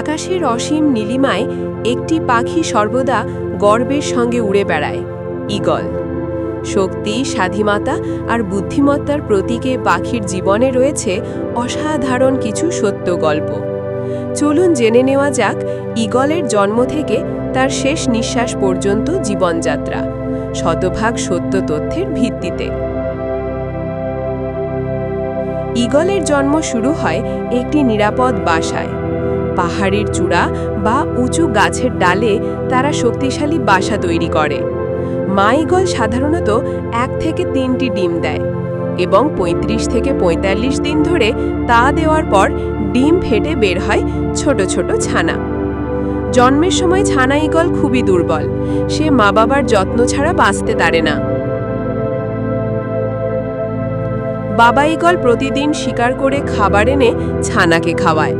আকাশের অসীম নীলিমায় একটি পাখি সর্বদা গর্বের সঙ্গে উড়ে বেড়ায়, ঈগল। শক্তি, স্বাধীনতা আর বুদ্ধিমত্তার প্রতীকে পাখির জীবনে রয়েছে অসাধারণ কিছু সত্য গল্প। চলুন জেনে নেওয়া যাক ঈগলের জন্ম থেকে তার শেষ নিঃশ্বাস পর্যন্ত জীবনযাত্রা, শতভাগ সত্য তথ্যের ভিত্তিতে। ঈগলের জন্ম শুরু হয় একটি নিরাপদ বাসায় পাহাড়ের চূড়া বা উঁচু গাছের ডালে তারা শক্তিশালী বাসা তৈরি করে। মা ঈগল সাধারণত এক থেকে তিনটি ডিম দেয় এবং ৩৫ থেকে ৪৫ দিন ধরে তা দেওয়ার পর ডিম ফেটে বের হয় ছোট ছোট ছানা। জন্মের সময় ছানা ঈগল খুবই দুর্বল, সে মা বাবার যত্ন ছাড়া বাঁচতে পারে না। বাবা ঈগল প্রতিদিন শিকার করে খাবার এনে ছানাকে খাওয়ায়।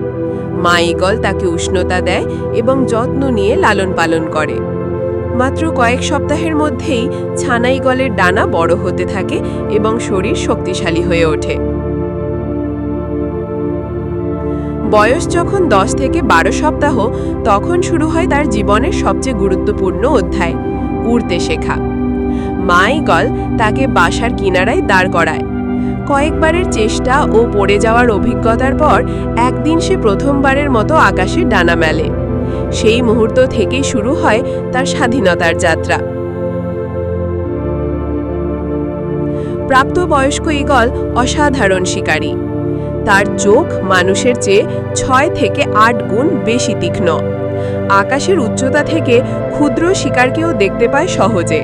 মা ঈগল তাকে উষ্ণতা দেয় এবং যত্ন নিয়ে লালন পালন করে। মাত্র কয়েক সপ্তাহের মধ্যেই ছানা ঈগলের ডানা বড় হতে থাকে এবং শরীর শক্তিশালী হয়ে ওঠে। বয়স যখন দশ থেকে বারো সপ্তাহ, তখন শুরু হয় তার জীবনের সবচেয়ে গুরুত্বপূর্ণ অধ্যায়, উড়তে শেখা। মা ঈগল তাকে বাসার কিনারায় দাঁড় করায়। কয়েকবারের চেষ্টা ও পড়ে যাওয়ার অভিজ্ঞতার পর একদিন সে প্রথমবারের মতো আকাশে ডানা মেলে। সেই মুহূর্ত থেকেই শুরু হয় তার স্বাধীনতার যাত্রা। প্রাপ্তবয়স্ক ঈগল অসাধারণ শিকারী। তার চোখ মানুষের চেয়ে ছয় থেকে আট গুণ বেশি তীক্ষ্ণ। আকাশের উচ্চতা থেকে ক্ষুদ্র শিকারকেও দেখতে পায় সহজে।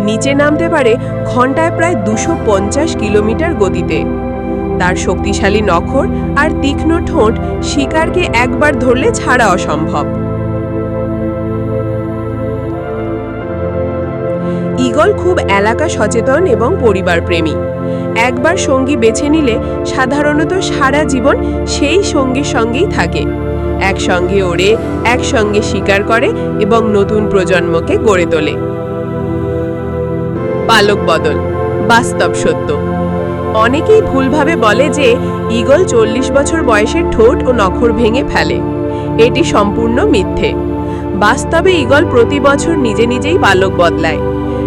নিচে নামতে পারে ঘন্টায় প্রায় দুশো কিলোমিটার গতিতে। তার শক্তিশালী নখর আর তীক্ষ্ণ ঠোঁট শিকারকে একবার ধরলে ছাড়া অসম্ভব। ঈগল খুব এলাকা সচেতন এবং পরিবার প্রেমী একবার সঙ্গী বেছে নিলে সাধারণত সারা জীবন সেই সঙ্গীর সঙ্গেই থাকে। একসঙ্গে ওড়ে, একসঙ্গে শিকার করে এবং নতুন প্রজন্মকে গড়ে তোলে। পালক বদল, বাস্তব সত্য। অনেকেই ভুলভাবে বলে যে ঈগল চল্লিশ বছর বয়সে ঠোঁট ও নখর ভেঙে ফেলে। এটি সম্পূর্ণ মিথ্যে। বাস্তবে ঈগল প্রতি বছর নিজে নিজেই পালক বদলায়।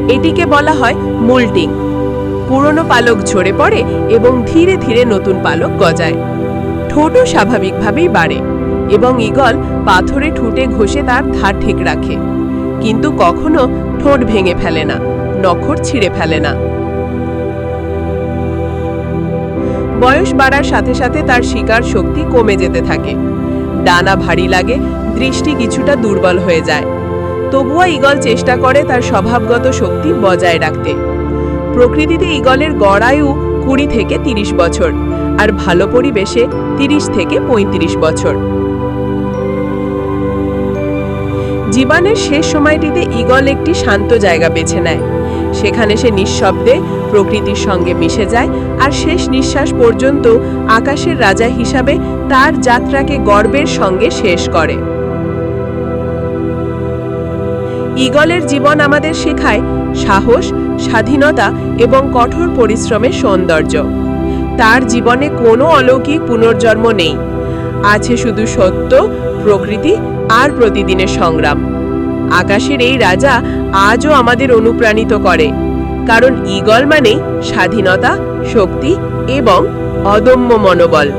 এটিকে বলা হয় মুল্টিং। পুরনো পালক ঝরে পড়ে এবং ধীরে ধীরে নতুন পালক গজায়। ঠোঁটও স্বাভাবিকভাবেই বাড়ে এবং ঈগল পাথরে ঠুটে ঘষে তার ধার ঠিক রাখে। কিন্তু কখনো ঠোঁট ভেঙে ফেলে না। নখর ছিঁড়ে ফেলে না। বয়স বাড়ার সাথে সাথে তার শিকার শক্তি কমে যেতে থাকে। ডানা ভারী লাগে, দৃষ্টি কিছুটা দুর্বল হয়ে যায়। তবুও ঈগল চেষ্টা করে তার স্বভাবগত শক্তি বজায় রাখতে। প্রকৃতিতে ঈগলের গড় আয়ু কুড়ি থেকে তিরিশ বছর, আর ভালো পরিবেশে তিরিশ থেকে পঁয়ত্রিশ বছর। জীবনের শেষ সময়টিতে ঈগল একটি শান্ত জায়গা বেছে নেয়। সেখানে সে নিঃশব্দে প্রকৃতির সঙ্গে মিশে যায়, আর শেষ নিঃশ্বাস পর্যন্ত আকাশের রাজা হিসাবে তার যাত্রাকে গর্বের সঙ্গে শেষ করে। ঈগলের জীবন আমাদের শেখায় সাহস, স্বাধীনতা এবং কঠোর পরিশ্রমের সৌন্দর্য। তার জীবনে কোনো অলৌকিক পুনর্জন্ম নেই। আছে শুধু সত্য, প্রকৃতি আর প্রতিদিনের সংগ্রাম। আকাশের এই রাজা আজও আমাদের অনুপ্রাণিত করে, কারণ ঈগল মানে স্বাধীনতা, শক্তি এবং অদম্য মনোবল।